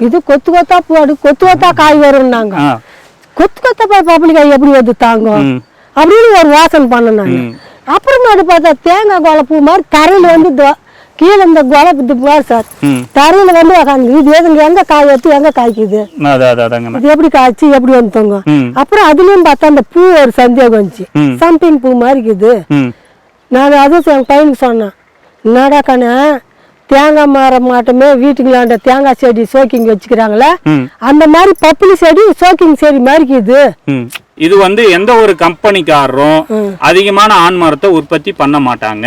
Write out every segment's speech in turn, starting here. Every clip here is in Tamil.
இது கொத்து கொத்தா போடு கொத்து கொத்தா காய் வரும்னாங்க. கொத்து கொத்தா போய் பப்பளி காய் எப்படி வந்து தாங்கும். அப்படின்னு ஒரு வாசனை பண்ணேன் நான் ம். அப்புறமேட்டு பார்த்தா தேங்காய் கோலை பூ மாதிரி தரையில வந்து கீழே இந்த கோலை இது பாரு சார். தரையில வந்து உக்காந்து இது எதுங்க? எங்க காய் எடுத்து எங்க காய்க்குது? அது அது இது எப்படி காய்ச்சி? எப்படி வந்து தொங்கும் ம். அப்புறம் அதுலயும் பார்த்தா அந்த பூ ஒரு சந்தேகம் வந்துச்சு. ம். சம்பிங் பூ மாதிரி இருக்குது. நான் அதுவும் என் பையனுக்கு சொன்னேன். என்னடா கண்ணு? தேங்காய் மரம் மாட்டமே வீட்டுங்களாண்ட தேங்காய் செடி சோக்கிங் வச்சுக்கிறாங்களே அந்த மாதிரி பப்புளி செடி சோக்கிங் செடி மாதிரி ம். இது வந்து எந்த ஒரு கம்பெனிக்காரரும் அதிகமான ஆண் மரத்தை உற்பத்தி பண்ண மாட்டாங்க.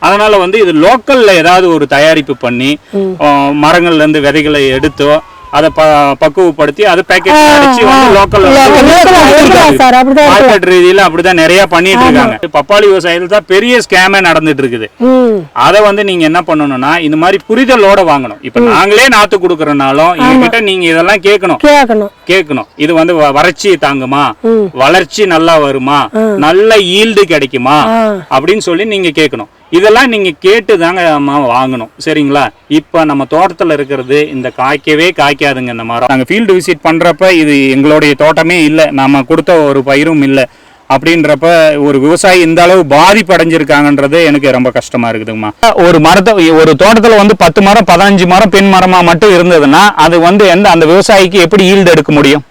அதனால வந்து இது லோக்கல்ல ஏதாவது ஒரு தயாரிப்பு பண்ணி மரங்கள்ல இருந்து விதைகளை எடுத்தோ அதை ப பக்குவப்படுத்தி அதை பேக்கெட் அடிச்சு வந்து அப்படிதான் மார்க்கெட் ரீதியில அப்படிதான் நிறைய பண்ணிட்டு இருக்காங்க. பப்பாளி விவசாயத்துல தான் பெரிய ஸ்கேமே நடந்துட்டு இருக்குது. அதை வந்து நீங்க என்ன பண்ணணும்னா இந்த மாதிரி புரிதலோட வாங்கணும். இப்ப நாங்களே நாத்து கொடுக்கறனாலும் எங்ககிட்ட நீங்க இதெல்லாம் கேட்கணும். கேட்கணும். இது வந்து வறட்சி தாங்குமா. வளர்ச்சி நல்லா வருமா? நல்ல ஈல்டு கிடைக்குமா? அப்படின்னு சொல்லி நீங்க கேட்கணும். இதெல்லாம் நீங்கள் கேட்டு தாங்க அம்மா வாங்கணும். சரிங்களா? இப்போ நம்ம தோட்டத்தில் இருக்கிறது இந்த காய்க்கவே காய்க்காதுங்க இந்த மரம். நாங்கள் ஃபீல்டு விசிட் பண்ணுறப்ப இது எங்களுடைய தோட்டமே இல்லை. நம்ம கொடுத்த ஒரு பயிரும் இல்லை. அப்படின்றப்ப ஒரு விவசாயி இந்த அளவு பாதிப்பு அடைஞ்சிருக்காங்கன்றது எனக்கு ரொம்ப கஷ்டமா இருக்குதுங்கம்மா. ஒரு மரத்தை ஒரு தோட்டத்தில் வந்து பத்து மரம் பதினஞ்சு மரம் பெண் மரமாக மட்டும் இருந்ததுன்னா அது வந்து எந்த அந்த விவசாயிக்கு எப்படி ஈல்டு எடுக்க முடியும்?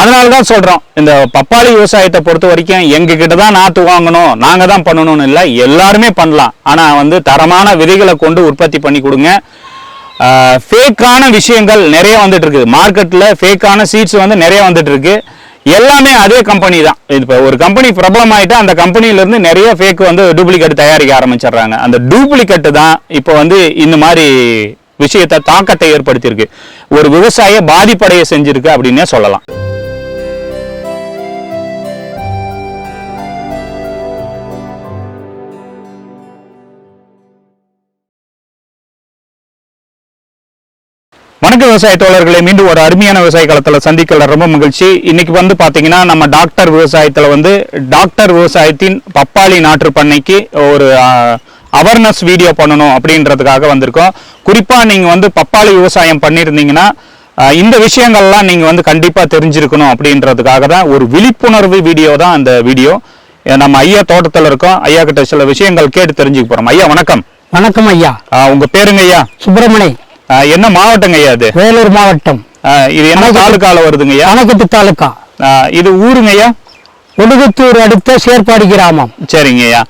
அதனால தான் சொல்கிறோம் இந்த பப்பாளி விவசாயத்தை பொறுத்த வரைக்கும் எங்ககிட்ட தான் நாற்று வாங்கணும் நாங்கள் தான் பண்ணணும்னு இல்லை எல்லாருமே பண்ணலாம். ஆனால் வந்து தரமான விதைகளை கொண்டு உற்பத்தி பண்ணி கொடுங்க. ஃபேக்கான விஷயங்கள் நிறைய வந்துட்டு இருக்குது. மார்க்கெட்டில் ஃபேக்கான சீட்ஸ் வந்து நிறைய வந்துட்டு இருக்கு. எல்லாமே அதே கம்பெனி தான். இப்போ ஒரு கம்பெனி பிரபலம் ஆயிட்டா அந்த கம்பெனியிலேருந்து நிறைய ஃபேக் வந்து டூப்ளிகேட் தயாரிக்க ஆரம்பிச்சிடுறாங்க. அந்த டூப்ளிகேட்டு தான் இப்போ வந்து இந்த மாதிரி விஷயத்தை தாக்கத்தை ஏற்படுத்தியிருக்கு. ஒரு விவசாய பாதிப்படைய செஞ்சிருக்கு அப்படின்னே சொல்லலாம். விவசாய தோழர்களை மீண்டும் ஒரு அருமையான விவசாய களத்தில் சந்திக்கல. ரொம்ப மகிழ்ச்சி. இன்னைக்கு வந்து பாத்தீங்கன்னா நம்ம டாக்டர் விவசாயத்துல வந்து டாக்டர் விவசாயத்தின் பப்பாளி நாற்று பண்ணைக்கு ஒரு அவேர்னஸ் வீடியோ பண்ணணும் அப்படின்றதுக்காக வந்திருக்கோம். குறிப்பா நீங்க வந்து பப்பாளி விவசாயம் பண்ணியிருந்தீங்கன்னா இந்த விஷயங்கள்லாம் நீங்க வந்து கண்டிப்பா தெரிஞ்சிருக்கணும் அப்படின்றதுக்காக தான் ஒரு விழிப்புணர்வு வீடியோ தான் அந்த வீடியோ நம்ம ஐயா தோட்டத்துல இருக்கோம். ஐயா கிட்ட சில விஷயங்கள் கேட்டு தெரிஞ்சுக்க போறோம். ஐயா வணக்கம். வணக்கம் ஐயா. உங்க பேருங்க ஐயா? சுப்பிரமணி என்ன மாவட்டங்க ஐயா இது வேலூர் மாவட்டம். இது என்ன தாலுக்கால வருதுங்க ஐயா? அணைக்கட்டு தாலுக்கா. இது ஊருங்க ஐயா? ஒடுகுத்தூர் அடுத்த சேர்ப்பாடி கிராமம். சரிங்க ஐயா.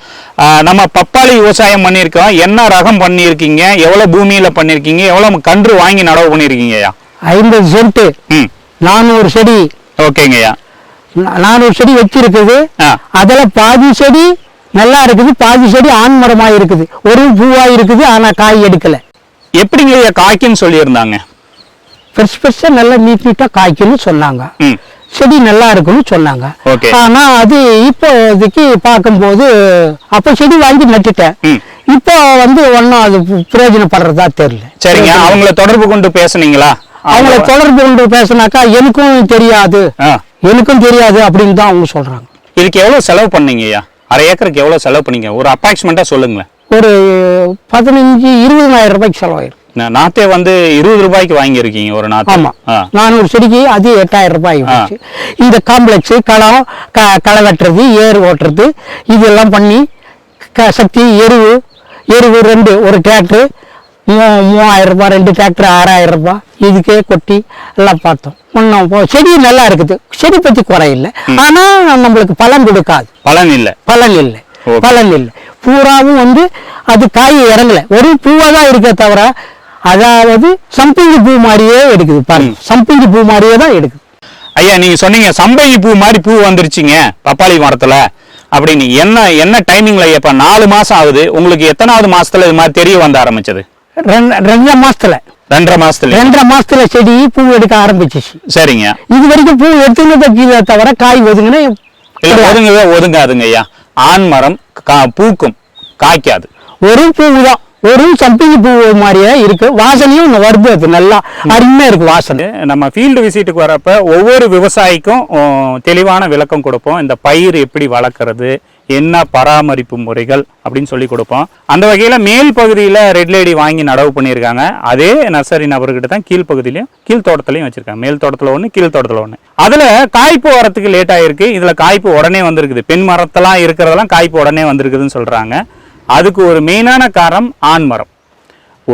நம்ம பப்பாளி விவசாயம் பண்ணியிருக்கோம். என்ன ரகம் பண்ணியிருக்கீங்க? எவ்வளவு பூமியில பண்ணியிருக்கீங்க? எவ்வளவு கன்று வாங்கி நடவு பண்ணியிருக்கீங்க ஐயா? ஐம்பது சென்ட் ம். நானூறு செடி. ஓகேங்க ஐயா. நானூறு செடி வச்சிருக்குது. அதுல பாதி செடி நல்லா இருக்குது. பாதி செடி ஆண் மரமா இருக்குது ஒரு பூவா இருக்குது ஆனா காய் எடுக்கல. எப்படிங்க ஐயா காய்க்குன்னு சொல்லியிருந்தாங்க. பெருசு பெருசா நல்லா நீட் நீட்டா காய்க்குன்னு சொன்னாங்க. செடி நல்லா இருக்குன்னு சொன்னாங்க. Okay. ஆனா அது இப்போதைக்கு பார்க்கும்போது அப்ப செடி வாங்கி நட்டுட்டேன். இப்போ வந்து ஒன்றும் அது பிரயோஜனப்படுறதா தெரியல. சரிங்க. அவங்கள தொடர்பு கொண்டு பேசுனீங்களா? அவங்கள தொடர்பு கொண்டு பேசினாக்கா எனக்கும் தெரியாது. எனக்கும் தெரியாது அப்படின்னு தான் அவங்க சொல்றாங்க. இதுக்கு எவ்வளவு செலவு பண்ணீங்க ஐயா அரை ஏக்கருக்கு எவ்வளவு செலவு பண்ணீங்க? ஒரு அப்ராக்சிமேட்டா சொல்லுங்களேன். ஒரு பதினஞ்சு இருபதாயிரம் ரூபாய்க்கு செலவாயிரும். நாத்தே வந்து இருபது ரூபாய்க்கு வாங்கியிருக்கீங்க ஒரு நாத்து. ஆமா. நானூறு செடிக்கு அது எட்டாயிரம் ரூபாய். இந்த காம்ப்ளெக்ஸ் களம் க களை வெட்டுறது ஏர் ஓட்டுறது இதெல்லாம் பண்ணி க சக்தி எருவு எருவு ரெண்டு ஒரு டிராக்டர் மூ மூவாயிரம் ரூபாய் ரெண்டு டிராக்டர் ஆறாயிரம் ரூபாய் இதுக்கே கொட்டி எல்லாம் பார்த்தோம். ஒன்றும் செடி நல்லா இருக்குது. செடி பற்றி குறையில்லை ஆனா நம்மளுக்கு பலன் கொடுக்காது. பலன் இல்ல. பலன் இல்லை. பலன் இல்லை. பூராவும் வந்து அது காய் இறங்கல. ஒரு பூவா தான் இருக்கே தவிர அதாவது சம்பிங்கி பூ மாதிரியே எடுக்குது. பாருங்க சம்பிங்கி பூ மாதிரியே தான் எடுக்குது. ஐயா நீங்க சொன்னீங்க சம்பங்கி பூ மாதிரி பூ வந்துருச்சுங்க பப்பாளி மரத்துல. அப்படின்னு என்ன என்ன டைமிங்ல இப்ப நாலு மாசம் ஆகுது உங்களுக்கு எத்தனாவது மாசத்துல இது மாதிரி தெரிய வந்த ஆரம்பிச்சது? ரெண்டு ரெண்டரை மாசத்துல. ரெண்டரை மாசத்துல. ரெண்டரை மாசத்துல செடி பூ எடுக்க ஆரம்பிச்சிச்சு. சரிங்க. இது வரைக்கும் பூ எடுத்துனதை தவிர காய் ஒதுங்கின ஒதுங்கவே ஒதுங்காதுங்க ஐயா. ஆண் மரம் கா- பூக்கும். காய்க்காது. ஒரு பூவு தான் ஒரு சம்பிங்கி பூ மாதிரியே இருக்கு. வாசனையும் வருது அது நல்லா அருமையாக இருக்கு வாசனை. நம்ம ஃபீல்டு விசிட்டுக்கு வரப்ப ஒவ்வொரு விவசாயிக்கும் தெளிவான விளக்கம் கொடுப்போம். இந்த பயிர் எப்படி வளர்க்குறது என்ன பராமரிப்பு முறைகள் அப்படின்னு சொல்லி கொடுப்போம். அந்த வகையில் மேல் பகுதியில் ரெட் லேடி வாங்கி நடவு பண்ணியிருக்காங்க. அதே நர்சரி நபர்கிட்ட தான் கீழ்ப்பகுதியிலையும் கீழ் தோட்டத்துலையும் வச்சிருக்காங்க. மேல் தோட்டத்தில் ஒன்று கீழ் தோட்டத்தில் ஒன்று அதில் காய்ப்பு வரத்துக்கு லேட் ஆகிருக்கு இதில் காய்ப்பு உடனே வந்திருக்குது. பெண் மரத்தெல்லாம் இருக்கிறதெல்லாம் காய்ப்பு உடனே வந்திருக்குதுன்னு சொல்கிறாங்க அதுக்கு ஒரு மெயினான காரணம் ஆண் மரம்.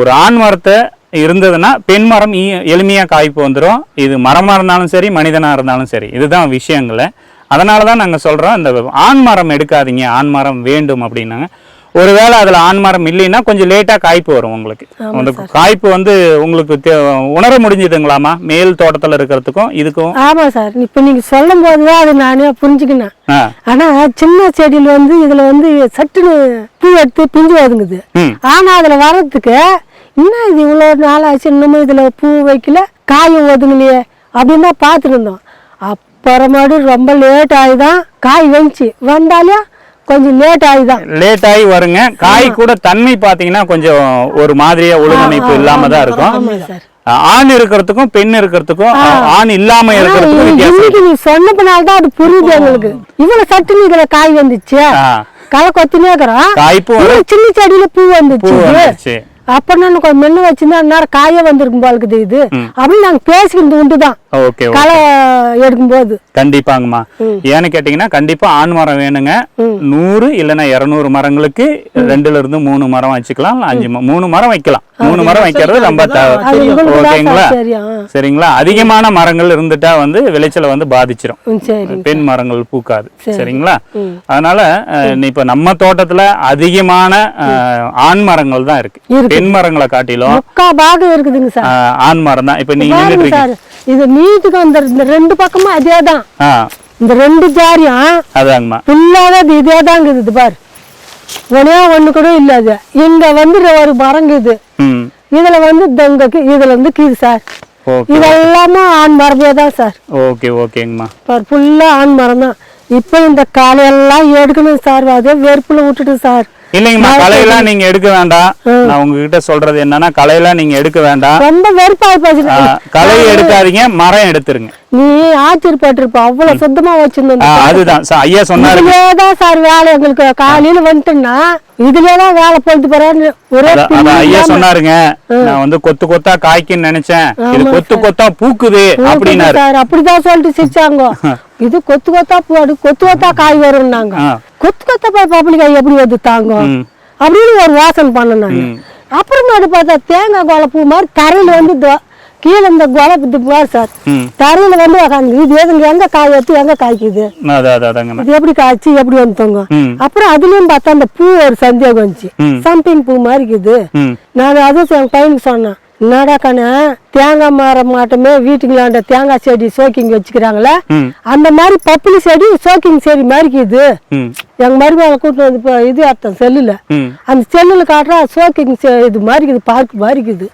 ஒரு ஆண் மரத்தை இருந்ததுன்னா பெண் மரம் எளிமையாக காய்ப்பு வந்துடும் இது மரமாக இருந்தாலும் சரி மனிதனாக இருந்தாலும் சரி. இதுதான் விஷயங்களை. அதனால தான் நாங்கள் சொல்றோம் இந்த ஆண் மரம் எடுக்காதீங்க ஆண் மரம் வேண்டும் அப்படின்னாங்க. ஒருவேளை அதுல ஆண் மரம் இல்லைன்னா கொஞ்சம் லேட்டா காய்ப்பு வரும் உங்களுக்கு. அந்த காய்ப்பு வந்து உங்களுக்கு உணர முடிஞ்சுதுங்களாமா? மேல் தோட்டத்துல இருக்கிறதுக்கும் இதுக்கும்? ஆமா சார். இப்போ நீங்க சொல்லும் போது தான் அது நானே புரிஞ்சுக்கினேன். ஆ. ஆனா சின்ன செடியில் வந்து இதுல வந்து சட்டுன்னு பூ எடுத்து பிஞ்சு ஒதுங்குது ம். ஆனா அதுல வர்றதுக்கு என்ன இது இவ்வளோ நாள் ஆச்சு இன்னமும் இதுல பூ வைக்கல காயும் ஒதுங்கலையே அப்படின்னு தான் பார்த்துட்டு அப்புறமாடு ரொம்ப லேட் ஆகிதான் காய் வந்துச்சு. வந்தாலே கொஞ்சம் லேட் ஆகிதான் லேட் ஆகி வருங்க. காய் கூட தன்மை பாத்தீங்கன்னா கொஞ்சம் ஒரு மாதிரியா ஒழுங்கமைப்பு இல்லாம தான் இருக்கும். ஆண் இருக்கிறதுக்கும் பெண் இருக்கிறதுக்கும் ஆண் இல்லாம இருக்கிறதுக்கும் நீ சொன்னப்பனால தான் அது புரியுது எங்களுக்கு இவ்வளவு சட்டுன்னு இதுல காய் வந்துச்சு. களை கொத்தினே இருக்கிறோம். சின்ன செடியில பூ வந்துச்சு அப்ப நான் கொஞ்சம் மென்னு வச்சிருந்தா நேரம் காய வந்திருக்கும் போல இருக்குது இது அப்படின்னு நாங்க பேசிக்கிட்டு உண்டு தான் ஓகே. களை எடுக்கும்போது. கண்டிப்பாங்கம்மா. ஏன்னு கேட்டீங்கன்னா கண்டிப்பா ஆண் மரம் வேணுங்க. நூறு இல்லைன்னா இருநூறு மரங்களுக்கு ரெண்டுல இருந்து மூணு மரம் வச்சுக்கலாம் அஞ்சு மூணு மரம் வைக்கலாம். மூணு மரம் வைக்கிறது ரொம்ப தேவை ஓகேங்களா? சரிங்களா? அதிகமான மரங்கள் இருந்துட்டா வந்து விளைச்சலை வந்து பாதிச்சிரும். ம், சரி பெண் மரங்கள் பூக்காது. சரிங்களா? அதனால இப்ப நம்ம தோட்டத்துல அதிகமான ஆண் மரங்கள் தான் இருக்கு. பெண் மரங்களை காட்டிலும் ஆண் மரம் தான். இப்ப நீங்க இது நீட்டுக்கு அந்த ரெண்டு பக்கமும் அதே தான் இந்த ரெண்டு ஜாரியும் அதாங்கம்மா. ஃபுல்லாக அது இதே தாங்க இது பாரு. ஒரே ஒண்ணு கூட இல்ல அது. இங்க வந்து ஒரு மரங்குது ம். இதுல வந்து தங்கக்கு இதுல வந்து கீது சார். இதெல்லாமே ஆண் மரமே தான் சார். ஓகே ஓகேங்கம்மா. பார் ஃபுல்லா ஆண் மரம் தான் இப்போ இந்த காலையெல்லாம் எடுக்கணும் சார். அதே வெறுப்புல விட்டுட்டு சார். இல்லைங்கம்மா களையெல்லாம் நீங்க எடுக்க வேண்டாம். நான் உங்ககிட்ட சொல்றது என்னன்னா களையெல்லாம் நீங்க எடுக்க வேண்டாம். ரொம்ப வெறுப்பாகி ஆ, போச்சு களை எடுக்காதீங்க மரம் எடுத்துருங்க. நீ ஆச்சரியப்பட்டிருப்ப அவ்வளவு சுத்தமா வச்சிருந்தோம் ஆ, அதுதான். ஐயா சொன்னாரு. இதுலதான் சார் வேலை எங்களுக்கு. காலையில வந்துட்டோம்னா இதுலதான் வேலை போயிட்டு போறேன்னு ஒரே ஐயா. சொன்னாருங்க. நான் வந்து கொத்து கொத்தா காய்க்குன்னு நினைச்சேன். இது கொத்து கொத்தா பூக்குது அப்படின்னாரு. அப்படிதான் சொல்லிட்டு சிரிச்சாங்க. இது கொத்து கொத்தா போடு கொத்து கொத்தா காய் வரும்னாங்க. கொத்து கொத்தா போய் பப்பளிக்காய் எப்படி வந்து தாங்க. அப்படின்னு ஒரு வாசனை பண்ணேன் நான் அப்புறமேட்டு பார்த்தா தேங்காய் கோலை பூ மாதிரி தரையில வந்து கீழே இந்த கோலை பாரு சார். தரையில வந்து உக்காந்து இது எதுங்க எங்க காய் எடுத்து எங்க காய்க்குது? இது எப்படி காய்ச்சி எப்படி வந்துங்க? அப்புறம் அதுலயும் பார்த்தா அந்த பூ ஒரு சந்தேகம் வந்துச்சு. சம்பிங் பூ மாதிரி இருக்குது. நான் அதுவும் என் பையனுக்கு சொன்னேன். என்னடா கண்ணு தேங்காய் மரம் மாட்டமே வீட்டுங்களாண்ட தேங்காய் செடி சோக்கிங் வச்சுக்கிறாங்களே. அந்த மாதிரி பப்புளி செடி சோக்கிங் செடி மாதிரி இருக்குது. எங்க மருமகளை கூட்டு வந்து இப்போ இது அர்த்தம் செல்லுல. அந்த செல்லுல காட்டுறா சோக்கிங் இது மாதிரி இருக்குது பார்க் மாதிரி இருக்குது.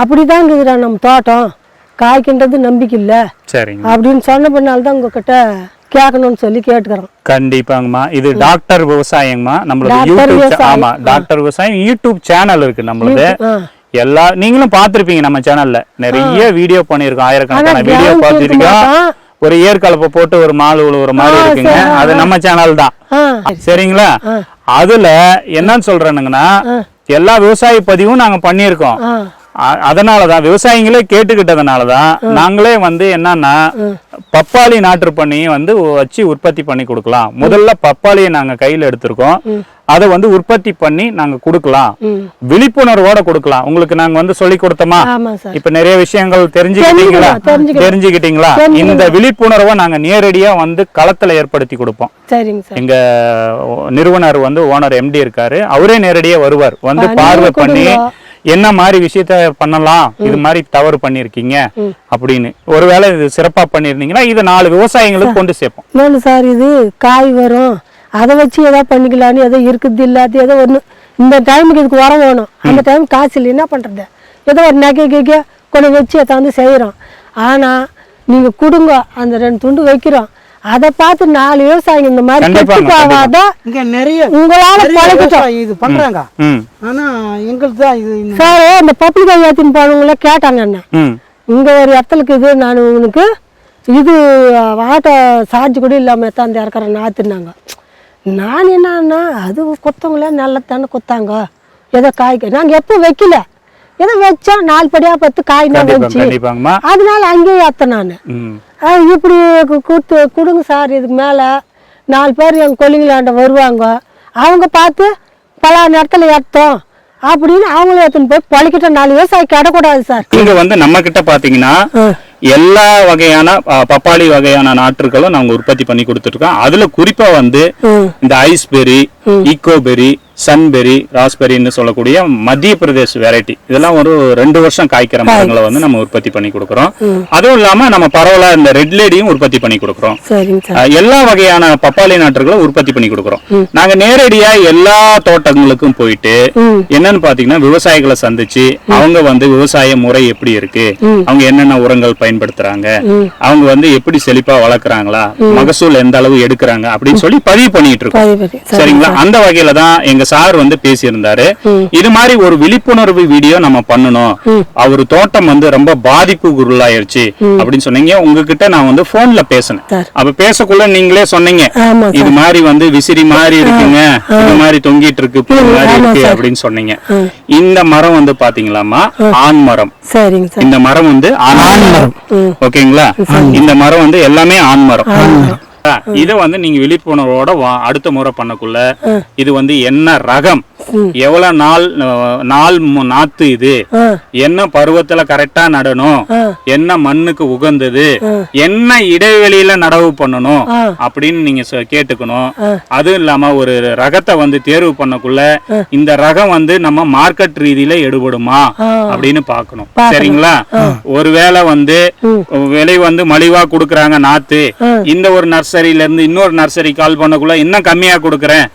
அப்படிதான் இருக்குதுடா நம்ம தோட்டம். காய்க்கின்றது நம்பிக்கை இல்லை. சரிங்க. அப்படின்னு சொன்ன பின்னால தான் உங்ககிட்ட கேட்கணும்னு சொல்லி கேட்டுக்கிறோம். கண்டிப்பாங்கம்மா. இது டாக்டர் விவசாயங்கம்மா. யூடியூப் விவசாயம். ஆமா டாக்டர் விவசாயம் யூடியூப் சேனல் இருக்கு நம்மளது. எல்லா நீங்களும் பார்த்திருப்பீங்க நம்ம சேனல்ல. நிறைய வீடியோ பண்ணிருக்கோம் ஆயிரக்கணக்கான வீடியோ பார்த்துருக்கோம். ஒரு ஏற்கலப்பை போட்டு ஒரு மால் உழுவுற மாதிரி இருக்குங்க. அது நம்ம சேனல் தான் சரிங்களா? அதுல என்னன்னு சொல்றேனுங்கன்னா எல்லா விவசாய பதிவும் நாங்க பண்ணியிருக்கோம். ஆ அ- அதனாலதான் விவசாயிகளே கேட்டுக்கிட்டதுனாலதான் நாங்களே வந்து என்னன்னா பப்பாளி நாற்று பண்ணி வந்து வச்சு உற்பத்தி பண்ணி கொடுக்கலாம். முதல்ல பப்பாளியை நாங்க கையில எடுத்திருக்கோம். அதை வந்து உற்பத்தி பண்ணி நாங்க கொடுக்கலாம். விழிப்புணர்வோட கொடுக்கலாம். உங்களுக்கு நாங்க வந்து சொல்லி கொடுத்தோமா? இப்ப நிறைய விஷயங்கள் தெரிஞ்சுக்கிட்டீங்களா? தெரிஞ்சுக்கிட்டீங்களா? இந்த விழிப்புணர்வை நாங்க நேரடியா வந்து களத்துல ஏற்படுத்தி கொடுப்போம். எங்க நிறுவனர் வந்து ஓனர் எம்டி இருக்காரு. அவரே நேரடியா வருவார். வந்து பார்வை பண்ணி என்ன மாதிரி விஷயத்த பண்ணலாம்? இது மாதிரி தவறு பண்ணிருக்கீங்க அப்படின்னு. ஒருவேளை இது சிறப்பா பண்ணிருந்தீங்கன்னா இதை நாலு விவசாயிகளுக்கு கொண்டு சேர்ப்போம். இன்னொன்று சார் இது காய் வரும். அதை வச்சு ஏதோ பண்ணிக்கலான்னு ஏதோ இருக்குது இல்லாத ஏதோ ஒன்று இந்த டைமுக்கு இதுக்கு உரம் வேணும். அந்த டைம் காசு இல்லை என்ன பண்ணுறது ஏதோ ஒரு நகை கிகை கொண்டு வச்சு அதை வந்து செய்கிறோம் ஆனால் நீங்கள் கொடுங்க. அந்த ரெண்டு துண்டு வைக்கிறோம். அதை பார்த்து நாலு விவசாயிங்க இந்த மாதிரி கெட்டு இங்க நிறைய உங்களால பழகிட்டோம் இது பண்றாங்க. ஆனா எங்களுக்கு தான் இது சார் இந்த பப்ளிக் ஏற்றின்னு போனவங்கள கேட்டாங்க என்ன? இங்கே ஒரு இடத்துலக்கு இது நான் உனக்கு இது ஆட்டோ சார்ஜ் கூட இல்லாமல் எத்தாந்து இறக்குறேன் நாத்துனாங்க நான் என்னன்னா அது கொத்தவங்களே நல்லதானே கொத்தாங்க. ஏதோ காய்க்கு நாங்கள் எப்போ வைக்கல. ஏதோ வச்சோம் நாலு படியாக பத்து காய் தான் வந்துச்சு அதனால அங்கேயே ஏற்ற நான். இப்படி கொடுத்து கொடுங்க சார் இதுக்கு மேலே நாலு பேர் எங்கள் கொல்லிங்களாண்ட வருவாங்க. அவங்க பார்த்து பல நேரத்தில் ஏற்றோம் அப்படின்னு அவங்களும் எடுத்துன்னு போய் பழிக்கிட்ட நாலு விவசாயி கிடக்கூடாது சார். இங்க வந்து நம்ம கிட்ட பாத்தீங்கன்னா எல்லா வகையான பப்பாளி வகையான நாற்றுகளும் நாங்க உற்பத்தி பண்ணி கொடுத்துருக்கோம் அதுல குறிப்பா வந்து. இந்த ஐஸ்பெரி ஈக்கோபெரி சன்பெரி ராஸ்பெரின்னு சொல்லக்கூடிய மத்திய பிரதேஷ் வெரைட்டி இதெல்லாம் ஒரு ரெண்டு வருஷம் காய்க்கிற மரங்களை வந்து நம்ம உற்பத்தி பண்ணி கொடுக்குறோம். அதுவும் இல்லாம நம்ம பரவலா இந்த ரெட் லேடியும் உற்பத்தி பண்ணி கொடுக்குறோம். எல்லா வகையான பப்பாளி நாற்றுகளும் உற்பத்தி பண்ணி கொடுக்குறோம். நாங்க நேரடியா எல்லா தோட்டங்களுக்கும் போயிட்டு. என்னன்னு பாத்தீங்கன்னா விவசாயிகளை சந்திச்சு அவங்க வந்து விவசாய முறை எப்படி இருக்கு? அவங்க என்னென்ன உரங்கள் பயன்படுத்துறாங்க? அவங்க வந்து எப்படி செழிப்பா வளர்க்குறாங்களா? மகசூல் எந்த அளவு எடுக்கிறாங்க? அப்படின்னு சொல்லி பதிவு பண்ணிட்டு இருக்கோம். சரிங்களா? அந்த வகையில தான் எங்க சார் வந்து பேசியிருந்தாரு. இது மாதிரி ஒரு விழிப்புணர்வு வீடியோ நம்ம பண்ணணும். அவர் தோட்டம் வந்து ரொம்ப பாதிப்புக்கு உள்ளாயிருச்சு அப்படின்னு சொன்னீங்க. உங்ககிட்ட நான் வந்து போன்ல பேசினேன். அப்ப பேசக்குள்ள நீங்களே சொன்னீங்க. இது மாதிரி வந்து விசிறி மாதிரி இருக்குங்க. இது மாதிரி தொங்கிட்டு இருக்கு பூ மாதிரி இருக்கு. அப்படின்னு சொன்னீங்க. இந்த மரம் வந்து பாத்தீங்களாமா ஆண் மரம். இந்த மரம் வந்து ஆண் மரம். ஓகேங்களா? இந்த மரம் வந்து எல்லாமே ஆண் மரம். இத வந்து நீங்க விழிப்புணர்வோட அடுத்த முறை பண்ணக்குள்ள இது வந்து என்ன ரகம்? எவ்வளவு நாள் நாள் நாத்து இது? என்ன பருவத்துல கரெக்டா நடணும். என்ன மண்ணுக்கு உகந்தது? என்ன இடைவெளியில நடவு பண்ணணும். அப்படின்னு நீங்க கேட்டுக்கணும். அதுவும் இல்லாம ஒரு ரகத்தை வந்து தேர்வு பண்ணக்குள்ள இந்த ரகம் வந்து நம்ம மார்க்கெட் ரீதியில எடுபடுமா. அப்படின்னு பார்க்கணும். சரிங்களா? ஒருவேளை வந்து விலை வந்து மலிவா கொடுக்கறாங்க நாத்து. இந்த ஒரு நர்சரியில இருந்து இன்னொரு நர்சரி கால் பண்ணக்குள்ள இன்னும் கம்மியா கொடுக்கறேன்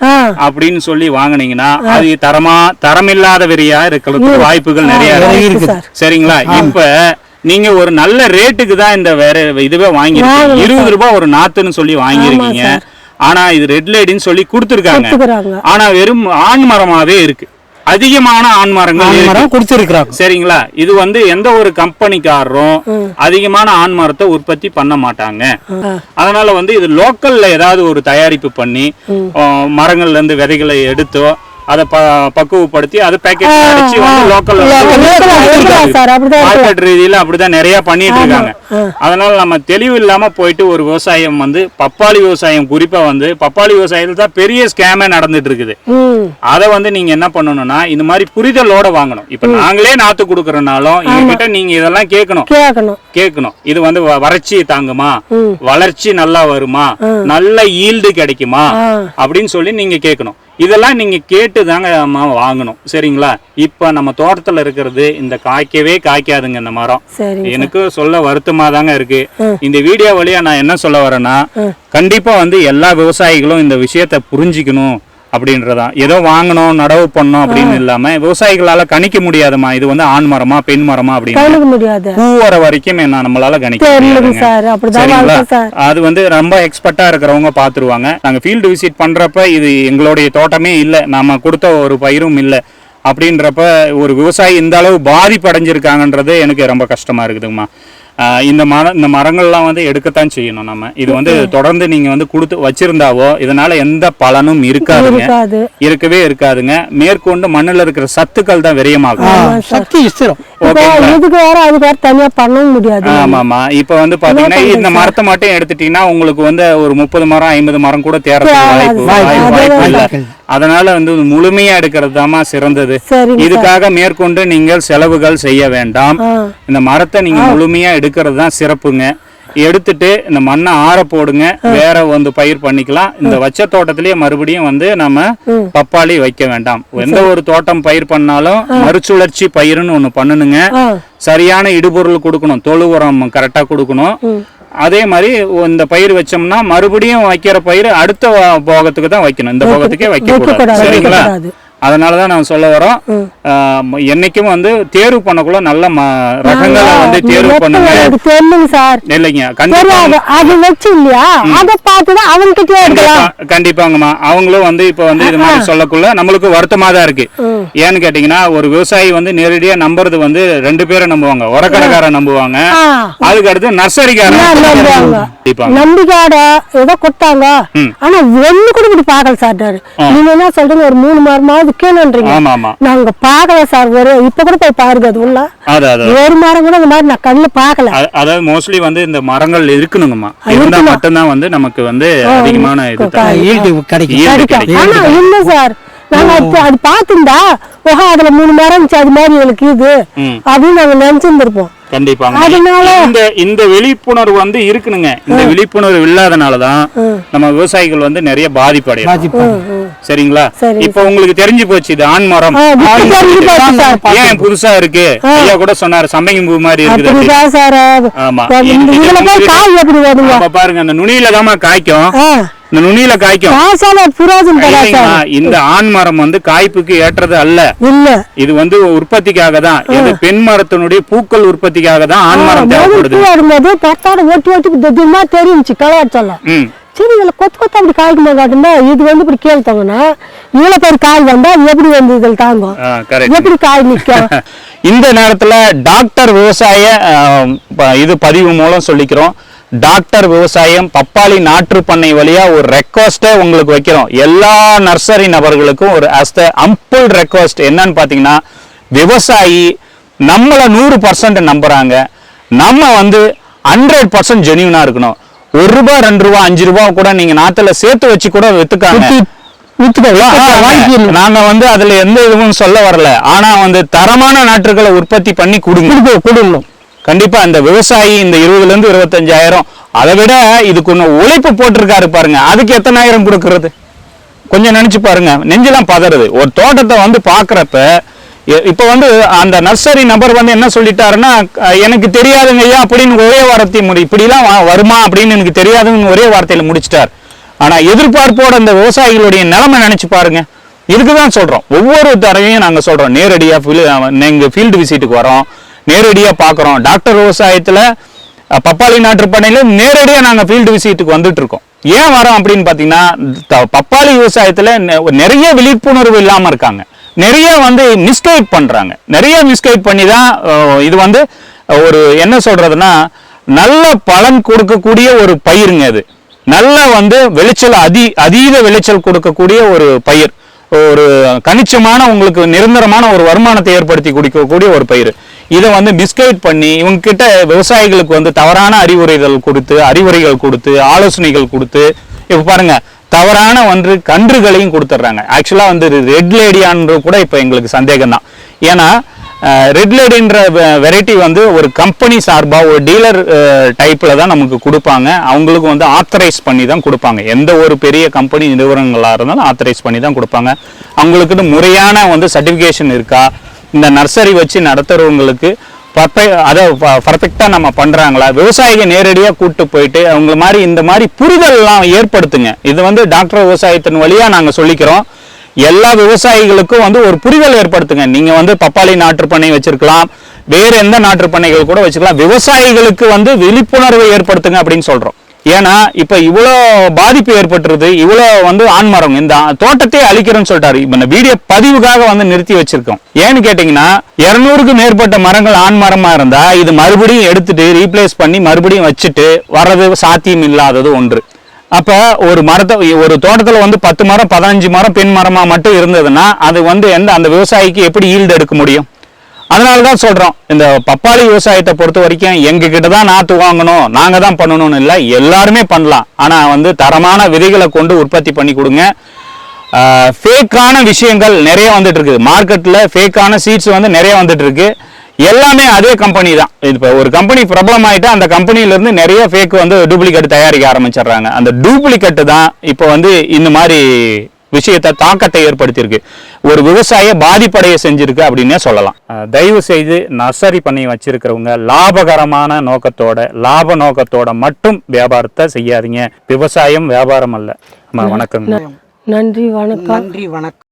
அப்படின்னு சொல்லி வாங்குனீங்கன்னா அது தரமா தரமில்லாத வெறியா இருக்கிறதுக்கு வாய்ப்புகள் நிறைய இருக்கு. இருக்கு சார். சரிங்களா? இப்ப நீங்க ஒரு நல்ல ரேட்டுக்கு தான் இந்த வேற இதுவே வாங்கிருக்கீங்க இருபது ரூபாய் ஒரு நாத்துன்னு சொல்லி வாங்கியிருக்கீங்க. ஆனா இது ரெட் லேடின்னு சொல்லி கொடுத்துருக்காங்க. ஆனா வெறும் ஆண் மரமாவே இருக்கு. அதிகமான ஆண் மரங்கள் கொடுத்துருக்குறாங்க. சரிங்களா? இது வந்து எந்த ஒரு கம்பெனிக்காரரும் அதிகமான ஆண் மரத்தை உற்பத்தி பண்ண மாட்டாங்க. அதனால வந்து இது லோக்கல்ல ஏதாவது ஒரு தயாரிப்பு பண்ணி மரங்கள்ல இருந்து விதைகளை எடுத்தோ அதை பக்குவப்படுத்தி அதை பேக்கெட் அடிச்சு வந்து அப்படிதான் மார்க்கெட் ரீதியில அப்படிதான் நிறைய பண்ணிட்டு இருக்காங்க. அதனால நம்ம தெளிவு இல்லாம போயிட்டு ஒரு விவசாயம் வந்து பப்பாளி விவசாயம் குறிப்பா வந்து பப்பாளி விவசாயத்துல தான் பெரிய ஸ்கேமே நடந்துட்டு இருக்குது. அதை வந்து நீங்க என்ன பண்ணணும்னா இந்த மாதிரி புரிதலோட வாங்கணும். இப்ப நாங்களே நாத்து கொடுக்கறனாலும் எங்ககிட்ட நீங்க இதெல்லாம் கேட்கணும். கேட்கணும். இது வந்து வறட்சி தாங்குமா? வளர்ச்சி நல்லா வருமா? நல்ல ஈல்டு கிடைக்குமா. அப்படின்னு சொல்லி நீங்க கேட்கணும். இதெல்லாம் நீங்க கேட்டு தாங்க வாங்கணும். சரிங்களா? இப்ப நம்ம தோட்டத்துல இருக்கிறது இந்த காய்க்கவே காய்க்காதுங்க இந்த மரம். எனக்கு சொல்ல வருத்தமா தாங்க இருக்கு இந்த வீடியோ வழியா நான் என்ன சொல்ல வரேன்னா கண்டிப்பா வந்து எல்லா விவசாயிகளும் இந்த விஷயத்த புரிஞ்சுக்கணும். அப்படின்றதான் ஏதோ வாங்கணும் நடவு பண்ணணும் அப்படின்னு இல்லாம விவசாயிகளால கணிக்க முடியாதுமா இது வந்து ஆண் மரமா பெண் மரமா அப்படின்னு. முடியாது. பூ வர வரைக்கும் என்ன நம்மளால கணிக்க அது வந்து ரொம்ப எக்ஸ்பர்ட்டா இருக்கிறவங்க பாத்துருவாங்க நாங்க ஃபீல்டு விசிட் பண்றப்ப இது எங்களுடைய தோட்டமே இல்ல. நாம கொடுத்த ஒரு பயிரும் இல்ல. அப்படின்றப்ப ஒரு விவசாயி இந்த அளவு பாதிப்பு அடைஞ்சிருக்காங்கன்றது எனக்கு ரொம்ப கஷ்டமா இருக்குதுங்கம்மா. இந்த மரம் இந்த மரங்கள்லாம் வந்து எடுக்கத்தான் செய்யணும் நம்ம. இது வந்து தொடர்ந்து நீங்க வந்து கொடுத்து வச்சிருந்தாவோ இதனால எந்த பலனும் இருக்காதுங்க. இருக்காது. இருக்கவே இருக்காதுங்க. மேற்கொண்டு மண்ணுல இருக்கிற சத்துக்கள் தான் விரயமாகும். சக்தி ஸ்திரம் இப்போ இதுக்கு வேற அதுக்கு வேற தனியா பண்ணவும் முடியாது. ஆமாமா இப்ப வந்து பாத்தீங்கன்னா இந்த மரத்தை மட்டும் எடுத்துட்டீங்கன்னா உங்களுக்கு வந்து ஒரு முப்பது மரம் ஐம்பது மரம் கூட தேர்றதுக்கு வாய்ப்பு இல்ல. அதனால வந்து முழுமையா எடுக்கிறது தாமா சிறந்தது. இதுக்காக மேற்கொண்டு நீங்கள் செலவுகள் செய்ய வேண்டாம். இந்த மரத்தை நீங்க முழுமையா எடுக்கிறது தான் சிறப்புங்க. எடுத்துட்டு இந்த மண்ணை ஆற போடுங்க. வேற வந்து பயிர் பண்ணிக்கலாம். இந்த வச்ச தோட்டத்திலேயே மறுபடியும் வந்து நம்ம பப்பாளி வைக்க வேண்டாம். எந்த ஒரு தோட்டம் பயிர் பண்ணாலும் மறுசுழற்சி பயிர்னு ஒண்ணு பண்ணணுங்க சரியான இடுபொருள் கொடுக்கணும். தொழு உரம் கரெக்டாக கொடுக்கணும். அதே மாதிரி இந்த பயிர் வச்சோம்னா மறுபடியும் வைக்கிற பயிர் அடுத்த போகத்துக்கு தான் வைக்கணும். இந்த போகத்துக்கே வைக்க கூடாது சரிங்களா. அதனால தான் நான் சொல்ல வரோம். என்னைக்கும் வந்து தேர்வு பண்ணக்குள்ள நல்ல ரகங்களை வந்து தேர்வு பண்ணுங்க. சார். இல்லைங்க கண்டிப்பா அது வச்சு இல்லையா? அதை பார்த்துதான் அவங்ககிட்ட எடுக்கலாம் கண்டிப்பா- கண்டிப்பாங்கம்மா. அவங்களும் வந்து இப்ப வந்து இது மாதிரி சொல்லக்குள்ள நம்மளுக்கு வருத்தமா தான் இருக்கு. ஏன்னு கேட்டீங்கன்னா ஒரு விவசாயி வந்து நேரடியா நம்புறது வந்து ரெண்டு பேரை நம்புவாங்க. உரக்கடைக்காரன் நம்புவாங்க. அதுக்கு அடுத்து நர்சரிக்காரன் நம்பிக்கையோட ஏதோ கொடுத்தாங்க. ஆனா ஒண்ணு கூட இப்படி பார்க்கல சார். நீங்க என்ன சொல்றீங்க? ஒரு மூணு மரமாவது கேணுன்றீங்க ஆமா ஆமா நாங்க பார்க்கல சார் ஒரு இப்ப கூட போய் பாருங்க அது உள்ள. ஒரு மரம் கூட இந்த மாதிரி நான் கண்ணுல பார்க்கல. அ- அதாவது மோஸ்ட்லி வந்து இந்த மரங்கள் இருக்கணுங்கம்மா. இருந்தா மட்டும்தான் வந்து நமக்கு வந்து அதிகமான இது கிடைக்கும். ஆனா இல்ல சார். நாங்க அது பார்த்துருந்தா ஓஹோ அதுல மூணு மரம் இருந்துச்சு அது மாதிரி எங்களுக்கு இது. அப்படின்னு நாங்க நினைச்சிருந்திருப்போம். கண்டிப்பாங்க அதனால- இந்த இந்த விழிப்புணர்வு வந்து இருக்குனுங்க இந்த விழிப்புணர்வு இல்லாதனாலதான் நம்ம விவசாயிகள் வந்து நிறைய பாதிப்பு அடையும் பாதிப்பு சரிங்களா? சரி, இப்ப உங்களுக்கு தெரிஞ்சு போச்சு இது ஆண் மரம். ஏன் புதுசா இருக்கு? ஐயா கூட சொன்னாரு சம்பங்கி பூ மாதிரி இருக்குது. ஆமா. பாருங்க அந்த நுனியில தாம்மா காய்க்கும். இந்த நுனியில காய்க்கும். இந்த ஆண் மரம் வந்து காய்ப்புக்கு ஏற்றது அல்ல. இல்ல. இது வந்து உற்பத்திக்காக தான். இது பெண் மரத்தினுடைய பூக்கள் உற்பத்திக்காக தான் ஆண் மரம் தேவைப்படுது. சரி இதுல கொத்து கொத்து அப்படி காய்க்குமா காட்டுனா இது வந்து இப்படி கேள்த்தாங்கன்னா இவ்வளவு பேர் காய் வந்தா அது எப்படி வந்து இதில் தாங்கும்? எப்படி காய் நிக்கும் இந்த நேரத்துல டாக்டர் விவசாய இது பதிவு மூலம் சொல்லிக்கிறோம். டாக்டர் விவசாயம் பப்பாளி நாற்று பண்ணை வழியா ஒரு ரெக்வஸ்ட்டை உங்களுக்கு வைக்கிறோம். எல்லா நர்சரி நபர்களுக்கும் ஒரு அஸ் த அம்பிள் ரெக்வஸ்ட் என்னன்னு பாத்தீங்கன்னா விவசாயி நம்மள நூறு பர்சன்ட் நம்புறாங்க. நம்ம வந்து ஹண்ட்ரட் பர்சன்ட் ஜெனியூனா இருக்கணும். ஒரு ரூபாய் ரெண்டு ரூபாய் அஞ்சு ரூபாய் கூட நீங்க நாத்துல சேர்த்து வச்சு கூட வித்துக்காங்க. நாங்க வந்து அதுல எந்த இதுவும் சொல்ல வரல. ஆனா வந்து தரமான நாற்றுகளை உற்பத்தி பண்ணி கொடுங்க. கொடுக்கணும் கண்டிப்பா இந்த விவசாயி இந்த இருபதுல இருந்து இருபத்தஞ்சாயிரம் அதை விட இதுக்கு ஒண்ணு உழைப்பு போட்டிருக்காரு பாருங்க. அதுக்கு எத்தனாயிரம் கொடுக்கறது? கொஞ்சம் நினைச்சு பாருங்க. நெஞ்செல்லாம் பதறுது. ஒரு தோட்டத்தை வந்து பாக்குறப்ப இப்போ வந்து அந்த நர்சரி நபர் வந்து என்ன சொல்லிட்டாருன்னா எனக்கு தெரியாதுங்க ஐயா அப்படின்னு ஒரே வார்த்தை முடி இப்படிலாம் வருமா அப்படின்னு எனக்கு தெரியாதுன்னு ஒரே வார்த்தையில் முடிச்சிட்டார். ஆனால் எதிர்பார்ப்போட அந்த விவசாயிகளுடைய நிலைமை நினச்சி பாருங்க. இதுக்கு தான் சொல்கிறோம் ஒவ்வொரு தடவையும் நாங்கள் சொல்கிறோம் நேரடியாக ஃபீல் எங்கள் ஃபீல்டு விசிட்டுக்கு வரோம் நேரடியாக பார்க்குறோம் டாக்டர் விவசாயத்தில் பப்பாளி நாட்டுப்பண்ணையில் நேரடியாக நாங்கள் ஃபீல்டு விசிட்டுக்கு வந்துட்டு இருக்கோம். ஏன் வரோம் அப்படின்னு பார்த்தீங்கன்னா த- பப்பாளி விவசாயத்தில் நெ- நிறைய விழிப்புணர்வு இல்லாமல் இருக்காங்க. நிறைய வந்து மிஸ்கைட் பண்ணுறாங்க நிறைய மிஸ்கைட் பண்ணி தான் இது வந்து ஒரு என்ன சொல்கிறதுன்னா நல்ல பலன் கொடுக்கக்கூடிய ஒரு பயிருங்க அது. நல்ல வந்து விளைச்சல் அதி அதீத விளைச்சல் கொடுக்கக்கூடிய ஒரு பயிர். ஒரு கணிச்சமான உங்களுக்கு நிரந்தரமான ஒரு வருமானத்தை ஏற்படுத்தி கொடுக்கக்கூடிய ஒரு பயிர். இதை வந்து மிஸ்கைட் பண்ணி இவங்ககிட்ட விவசாயிகளுக்கு வந்து தவறான அறிவுரைகள் கொடுத்து அறிவுரைகள் கொடுத்து ஆலோசனைகள் கொடுத்து இப்போ பாருங்கள் தவறான ஒன்று கன்றுகளையும் கொடுத்துட்றாங்க. ஆக்சுவலாக வந்து ரெட் லேடியான்றது கூட இப்போ எங்களுக்கு சந்தேகம் தான் ஏன்னா ரெட் லேடின்ற வெரைட்டி வந்து ஒரு கம்பெனி சார்பாக ஒரு டீலர் டைப்பில் தான் நமக்கு கொடுப்பாங்க. அவங்களுக்கு வந்து ஆத்தரைஸ் பண்ணி தான் கொடுப்பாங்க. எந்த ஒரு பெரிய கம்பெனி நிறுவனங்களாக இருந்தாலும் ஆத்தரைஸ் பண்ணி தான் கொடுப்பாங்க. அவங்களுக்கு முறையான வந்து சர்டிஃபிகேஷன் இருக்கா? இந்த நர்சரி வச்சு நடத்துகிறவங்களுக்கு பர்ஃபெ அதை பர்ஃபெக்டாக நம்ம பண்ணுறாங்களா விவசாயிகள் நேரடியாக கூட்டு போயிட்டு அவங்கள மாதிரி இந்த மாதிரி புரிதல்லாம் ஏற்படுத்துங்க. இது வந்து டாக்டர் விவசாயத்தின் வழியாக நாங்கள் சொல்லிக்கிறோம். எல்லா விவசாயிகளுக்கும் வந்து ஒரு புரிதல் ஏற்படுத்துங்க. நீங்கள் வந்து பப்பாளி நாற்றுப்பண்ணை வச்சிருக்கலாம். வேறு எந்த நாற்றுப்பண்ணைகள் கூட வச்சுக்கலாம். விவசாயிகளுக்கு வந்து விழிப்புணர்வை ஏற்படுத்துங்க அப்படின்னு சொல்கிறோம் ஏன்னா இப்போ இவ்வளோ பாதிப்பு ஏற்பட்டுருது இவ்வளோ வந்து ஆண்மரம் இந்த தோட்டத்தை அழிக்கிறேன்னு சொல்லிட்டாரு. இப்போ இந்த வீடியோ பதிவுக்காக வந்து நிறுத்தி வச்சிருக்கோம். ஏன்னு கேட்டிங்கன்னா இரநூறுக்கு மேற்பட்ட மரங்கள் ஆண்மரமா இருந்தால் இது மறுபடியும் எடுத்துட்டு ரீப்ளேஸ் பண்ணி மறுபடியும் வச்சுட்டு வர்றது சாத்தியம் இல்லாதது ஒன்று. அப்போ ஒரு மரத்தை ஒரு தோட்டத்தில் வந்து பத்து மரம் பதினஞ்சு மரம் பெண் மரமாக மட்டும் இருந்ததுன்னா அது வந்து எந்த அந்த விவசாயிக்கு எப்படி ஈல்டு எடுக்க முடியும்? அதனால தான் சொல்கிறோம் இந்த பப்பாளி விவசாயத்தை பொறுத்த வரைக்கும் எங்ககிட்ட தான் நாற்று வாங்கணும் நாங்கள் தான் பண்ணணும்னு இல்லை எல்லாருமே பண்ணலாம். ஆனால் வந்து தரமான விதைகளை கொண்டு உற்பத்தி பண்ணி கொடுங்க. ஃபேக்கான விஷயங்கள் நிறைய வந்துட்டு இருக்குது. ஃபேக்கான சீட்ஸ் வந்து நிறைய வந்துட்டு இருக்கு. எல்லாமே அதே கம்பெனி தான். இப்போ ஒரு கம்பெனி பிரபலம் ஆகிட்டு அந்த கம்பெனியிலேருந்து நிறைய ஃபேக் வந்து டூப்ளிகேட் தயாரிக்க ஆரம்பிச்சிடுறாங்க. அந்த டூப்ளிகேட்டு தான் இப்போ வந்து இந்த மாதிரி விஷயத்தை தாக்கத்தை ஏற்படுத்தியிருக்கு. ஒரு விவசாய பாதிப்படைய செஞ்சிருக்கு அப்படின்னே சொல்லலாம். தயவு செய்து நர்சரி பண்ணி வச்சிருக்கிறவங்க லாபகரமான நோக்கத்தோட லாப நோக்கத்தோட மட்டும் வியாபாரத்தை செய்யாதீங்க. விவசாயம் வியாபாரம் அல்ல. வணக்கம் நன்றி வணக்கம். நன்றி வணக்கம்.